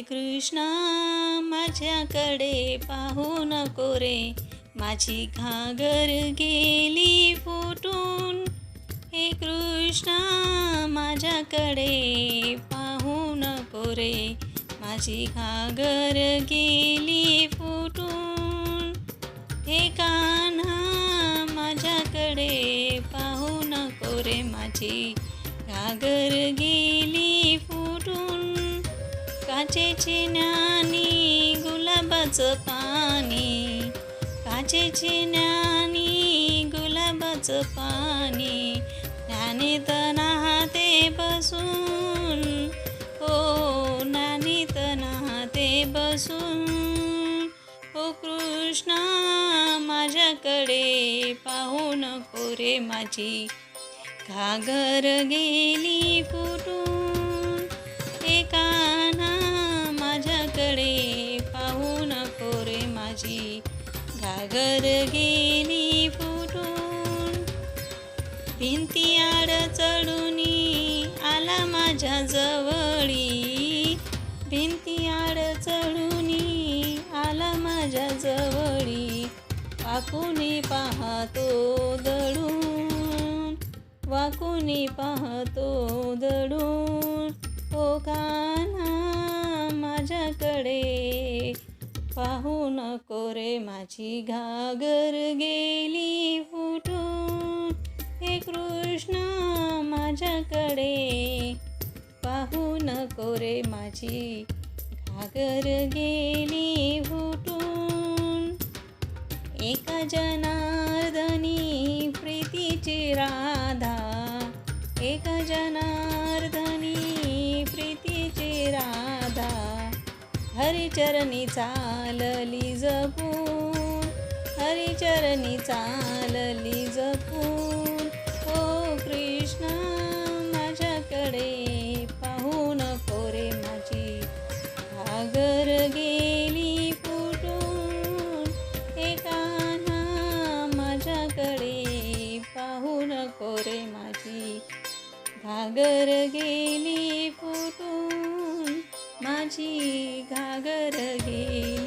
कृष्णा माझ्याकडे पाहू नको रे. माझी घागर गेली फुटून. हे कृष्णा माझ्याकडे पाहू नको रे. माझी घागर गेली फुटून. हे कान्हा माझ्याकडे पाहू नको रे. माझी घागर गेली काचेची ज्ञानी गुलाबाचं पाणी. काचेची ज्ञानी गुलाबाचं पाणी. ज्ञानीत नाहते बसून हो ज्ञानीत नाहते बसून हो कृष्णा माझ्याकडे पाहू नको रे माझी. घागर गेली फुटून माझी घागर गेली फुटून. भिंती आड चढून आला माझ्या जवळी. भिंती आड चढून आला माझ्या जवळी. वाकुनी पाहतो दडून. वाकुनी पाहतो दडून. ओ काना माझ्याकडे पाहू नको रे माझी घागर गेली फुटून. हे कृष्ण माझ्याकडे पाहू नको रे माझी घागर गेली फुटून. एका जनार्दनी प्रीतीची राधा. एका जनार्दनी प्रीतीची राधा. हरिचरणी चालली जपून हरिचरणी चालली जपून ओ कृष्ण माझ्याकडे पाहू नको रे माझी. घागर गेली फुटून एका माझ्याकडे पाहू नको रे माझी. घागर गेली फुटून माझी घागर घे.